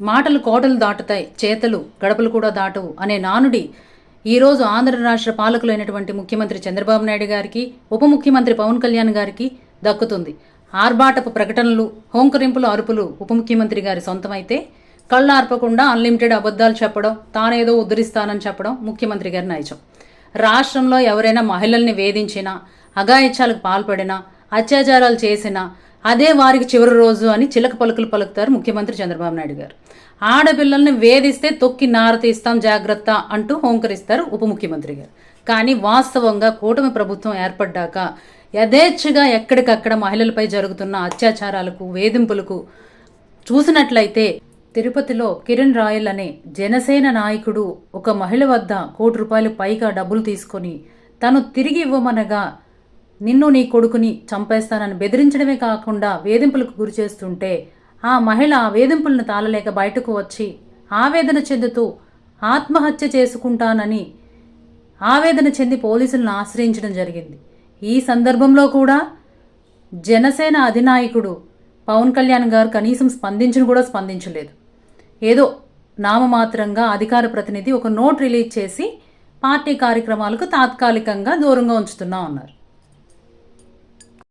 మాటలు కోటలు దాటుతాయి చేతలు గడపలు కూడా దాటవు అనే నానుడి ఈరోజు ఆంధ్ర రాష్ట్ర పాలకులైనటువంటి ముఖ్యమంత్రి చంద్రబాబు నాయుడు గారికి ఉప ముఖ్యమంత్రి పవన్ కళ్యాణ్ గారికి దక్కుతుంది. ఆర్భాటపు ప్రకటనలు హోంకరింపులు అరుపులు ఉప ముఖ్యమంత్రి గారి సొంతమైతే కళ్ళు ఆర్పకుండా అన్లిమిటెడ్ అబద్ధాలు చెప్పడం తానేదో ఉద్ధరిస్తానని చెప్పడం ముఖ్యమంత్రి గారి నైజం. రాష్ట్రంలో ఎవరైనా మహిళల్ని వేధించినా అగాయిత్యాలకు పాల్పడినా అత్యాచారాలు చేసినా అదే వారికి చివరి రోజు అని చిలక పలుకులు పలుకుతారు ముఖ్యమంత్రి చంద్రబాబు నాయుడు గారు. ఆడపిల్లల్ని వేధిస్తే తొక్కి నారతీస్తాం జాగ్రత్త అంటూ హోంకరిస్తారు ఉప ముఖ్యమంత్రి గారు. కానీ వాస్తవంగా కూటమి ప్రభుత్వం ఏర్పడ్డాక యథేచ్ఛగా ఎక్కడికక్కడ మహిళలపై జరుగుతున్న అత్యాచారాలకు వేధింపులకు చూసినట్లయితే తిరుపతిలో కిరణ్ రాయల్ అనే జనసేన నాయకుడు ఒక మహిళ వద్ద కోటి రూపాయలు పైగా డబ్బులు తీసుకొని తను తిరిగి ఇవ్వమనగా నిన్ను నీ కొడుకుని చంపేస్తానని బెదిరించడమే కాకుండా వేధింపులకు గురి చేస్తుంటే ఆ మహిళ ఆ వేధింపులను తాళలేక బయటకు వచ్చి ఆవేదన చెందుతూ ఆత్మహత్య చేసుకుంటానని ఆవేదన చెంది పోలీసులను ఆశ్రయించడం జరిగింది. ఈ సందర్భంలో కూడా జనసేన అధినాయకుడు పవన్ కళ్యాణ్ గారు కనీసం స్పందించను కూడా స్పందించలేదు. ఏదో నామమాత్రంగా అధికార ప్రతినిధి ఒక నోట్ రిలీజ్ చేసి పార్టీ కార్యక్రమాలకు తాత్కాలికంగా దూరంగా ఉంచుతున్నా ఉన్నారు.